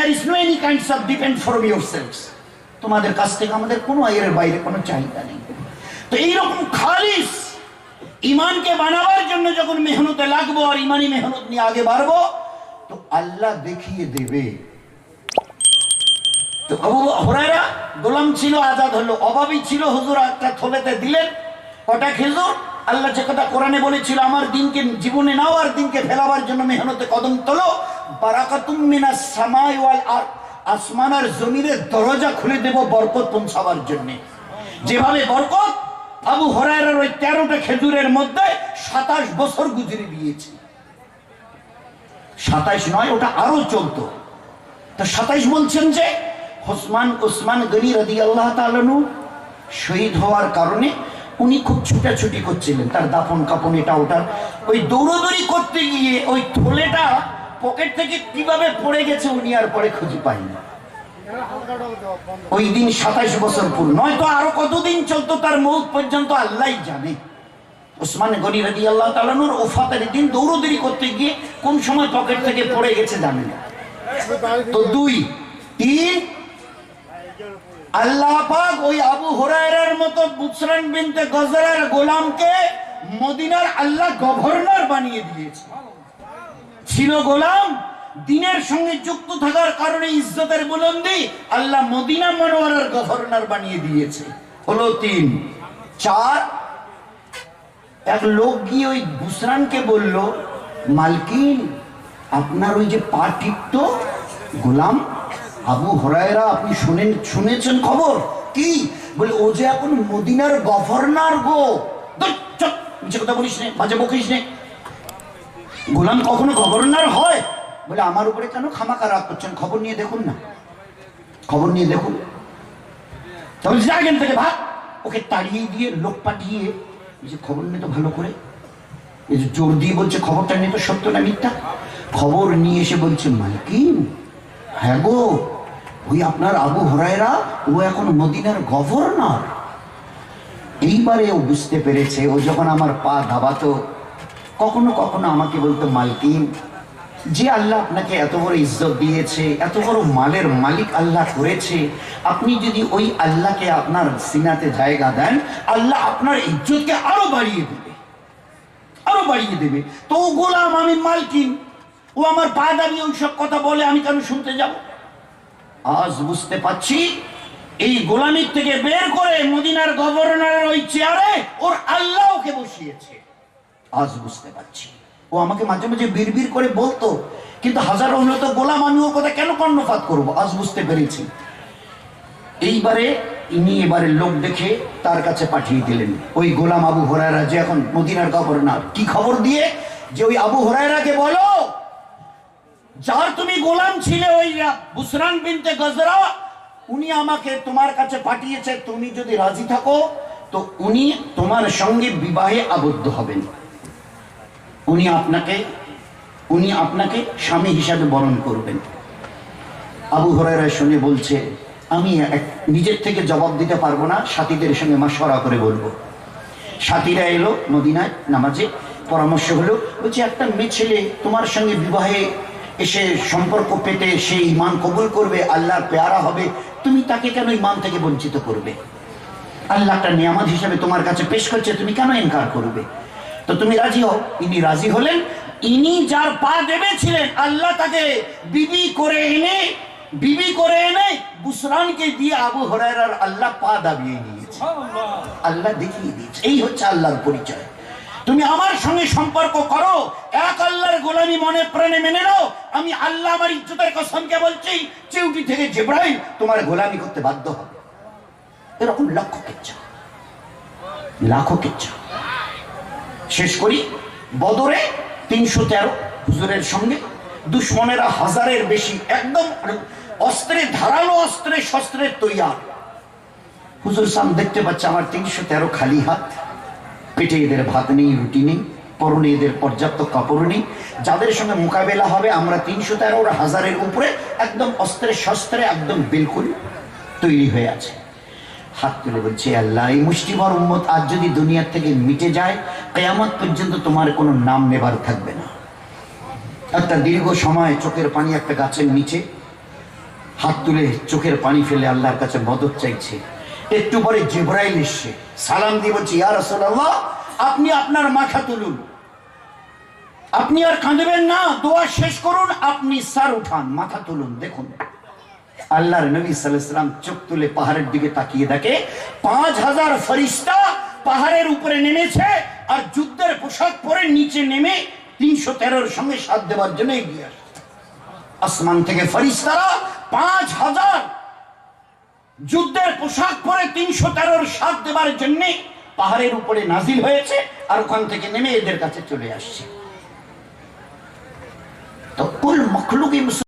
There is no any kinds of depend from yourselves তোমাদের কাছ থেকে আমাদের কোনো এর বাইরে কোনো চাহিদা নেই। তো এইরকম খালিস ইমানকে বানাবার জন্য যখন মেহনতে লাগবো আর ইমানি মেহনত নিয়ে আগে বাড়বো, তো আল্লাহ দেখিয়ে দেবে। তো আবু গোলাম ছিল, আজাদ হলো, অভাবী ছিল, হুজুর একটা থলেতে দিলেন, কটা খেজুর আল্লাহ যে কথা কোরআনে বলেছিল, আমার দিনকে জীবনে নাও আর দিনকে ফেলাবার জন্য মেহনতে কদম তোলো। বারাকাতুম মিনাস সামাই ওয়াল আর আসমান আর জমিনের দরজা খুলে দেব বরকত পৌঁছাবার জন্য। যেভাবে বরকত আবু হরাইরার ওই তেরোটা খেজুরের মধ্যে সাতাশ বছর গুজরে দিয়েছে। সাতাইশ নয়, ওটা আরও চলতো। তো সাতাইশ বলছেন যে হোসমান ওসমান গনি রাদি আল্লাহ তালনু শহীদ হওয়ার কারণে উনি খুব ছুটাছুটি করছিলেন, তার দাফন কাপন এটা ওটা ওই দৌড়দৌড়ি করতে গিয়ে ওই থলেটা পকেট থেকে কীভাবে পড়ে গেছে উনি আর পরে খুঁজে পাইনি। ওই দিন সাতাইশ বছর পূর্ণ। নয়তো আরও কতদিন চলতো তার মৌত পর্যন্ত আল্লাহ জানে। ওসমান গনি রাদি আল্লাহ তালানুর ওফাতের দিন দৌড়দৌড়ি করতে গিয়ে কোন সময় পকেট থেকে পড়ে গেছে জানে না। তো দুই তিন আল্লাহ পাক ওই আবু হুরায়রার মতো বুসরান বিনতে গজরার গোলামকে মদিনার আল্লাহ গভর্নর বানিয়ে দিয়েছে। ছিল গোলাম, দিনের সঙ্গে যুক্ত থাকার কারণে ইজ্জতের বুলন্দি আল্লাহ মদিনা মনোয়ারার গভর্নর বানিয়ে দিয়েছে। হলো তিন। চার, এক লোক গিয়ে ওই গুসরানকে বলল, মালকিন, আপনার ওই যে পা টিপত গোলাম, আবু হরায়রা, আপনি শুনেন শুনেছেন খবর? কি? বলে, ও যে এখন মদিনার গভর্নর গো। কথা বলিস নে, বাজে বকিস নে। গোলাম কখনো গভর্নর হয়? বলে, আমার উপরে কেন খামাকা রাগ করছেন? খবর নিয়ে দেখুন না। খবর নিয়ে দেখুন। থেকে ভাগ, ওকে তাড়িয়ে দিয়ে, লোক পাঠিয়ে যে খবর নিয়ে তো ভালো করে, এই যে জোর দিয়ে বলছে, খবরটা নিয়ে তো সত্য না, মিথ্যা? খবর নিয়ে এসে বলছে, মালকিন হ্যাঁ গো, ওই আপনার আবু হরায়রা, ও এখন মদিনার গভর্নর। এইবারে ও বুঝতে পেরেছে, ও যখন আমার পা দাবাতো কখনো কখনো আমাকে বলতো, মালকিন, যে আল্লাহ আপনাকে এত বড় ইজ্জত দিয়েছে, এত বড় মালের মালিক আল্লাহ করেছে, আপনি যদি ওই আল্লাহকে আপনার সিনাতে জায়গা দেন, আল্লাহ আপনার ইজ্জতকে আরও বাড়িয়ে দেবে। আরও বাড়িয়ে দেবে। তো ও গোলাম, আমি মালকিন। ও আমার দাবি ওইসব কথা বলে, আমি কেন শুনতে যাব? আজ বুঝতে পাচ্ছি এই গোলামির থেকে বের করে মদিনার গভর্নরের ওই চেয়ারে ওর আল্লাহ ওকে বসিয়েছে। আজ বুঝতে পারছি। ও আমাকে মাঝে মাঝে বিড়বিড় করে বলতো, কিন্তু হাজারো হলে গোলাম আমি ওর কথা কেন কর্ণপাত করব? আজ বুঝতে পেরেছি। এইবারে ইনি এবারে লোক দেখে তার কাছে পাঠিয়ে দিলেন। ওই গোলাম আবু হরায়রা যে এখন মদিনার গভর্নর, কি খবর দিয়ে যে ওই আবু হরায়রাকে বলো, যার তুমি গোলাম ছিলে ওই বুসরান বিনতে গজরা, উনি আমাকে তোমার কাছে পাঠিয়েছে, তুমি যদি রাজি থাকো, তো উনি তোমার সঙ্গে বিবাহে আবদ্ধ হবেন। উনি আপনাকে উনি আপনাকে স্বামী হিসাবে বরণ করবেন। আবু হরাইরা শুনে বলছে, আমি নিজের থেকে জবাব দিতে পারব না, সাথীদের সঙ্গে মাসরা করে বলব। সাথীরা এলো মদিনায় নামাজে, পরামর্শ হলো, বলছে, একটা মেয়ে ছেলে তোমার সঙ্গে বিবাহে এসে সম্পর্ক পেতে সে ইমান কবুল করবে, আল্লাহর পেয়ারা হবে, তুমি তাকে কেন ইমান থেকে বঞ্চিত করবে? আল্লাহটা নিয়ামত হিসাবে তোমার কাছে পেশ করছে, তুমি কেন ইনকার করবে? তো তুমি রাজি হও? ইনি রাজি হলেন। ইনি যার পা দেবেছিলেন আল্লাহ তাকে বিবি করে এনে বিবি করে এনে বুসরানকে দিয়ে আবু হরাইরার আল্লাহ পা দাবিয়ে নিয়েছে। আল্লাহ দেখিয়ে দিয়েছে। এই হচ্ছে আল্লাহর পরিচয়। তুমি আমার সঙ্গে সম্পর্ক করো। এক আল্লাহর গোলামি মনে প্রাণে মেনে নাও। আমি আল্লাহ আমার ইজ্জতের কসমকে বলছি চিউটি থেকে জেব্রাহিম তোমার গোলামি করতে বাধ্য হবে। এরকম লক্ষ কিচ্ছা। লাখো কিচ্ছা। শেষ করি। বদরে তিনশো তেরো হুজুরের সঙ্গে। দুশ্মনেরা হাজারের বেশি, একদম অস্ত্রে, ধারালো অস্ত্রে শস্ত্রের তৈয়ার। হুজুর সাম দেখতে পাচ্ছে আমার তিনশো তেরো খালি হাত। পেটে এদের ভাত নেই, রুটি নেই, পরনে এদের পর্যাপ্ত কাপড় নেই। যাদের সঙ্গে মোকাবেলা হবে, আমরা তিনশো তেরো হাজারের উপরে একদম অস্ত্রে, শস্ত্রে একদম বিলকুল তৈরি হয়ে আছে। হাত তুলে বলছে, আল্লাহ, এই মুষ্টিভর উম্মত আজ যদি দুনিয়ার থেকে মিটে যায়, কেয়ামত পর্যন্ত তোমার কোনো নাম নেবার থাকবে না। একটা দীর্ঘ সময় চোখের পানি একটা গাছের নিচে, হাত তুলে চোখের পানি ফেলে আল্লাহর কাছে মদত চাইছে। একটু পরে জিব্রাইল এসছে, সালাম দিয়ে বলছি, ইয়া রাসূলুল্লাহ, আপনি আপনার মাথা তুলুন। আপনি আর কাঁদবেন না, দোয়া শেষ করুন, আপনি স্যার উঠান, মাথা তুলুন, দেখুন। আল্লাহর নবী সাল্লাম চোখ তুলে পাহাড়ের দিকে তাকিয়ে দেখে পাঁচ হাজার ফরিস্তা পাহাড়ের উপরে নেমেছে আর যুদ্ধের পোশাক পরে নিচে নেমে তিনশো তেরোর সঙ্গে সাথ দেওয়ার জন্য এগিয়ে আসছে আসমান থেকে ফরিস্তারা পাঁচ হাজার যুদ্ধের পোশাক পরে তিনশো তেরোর সাথ দেওয়ার জন্য পাহাড়ের উপরে নাজিল হয়েছে আর ওখান থেকে নেমে এদের কাছে চলে আসছে। তো কুল মখলুকি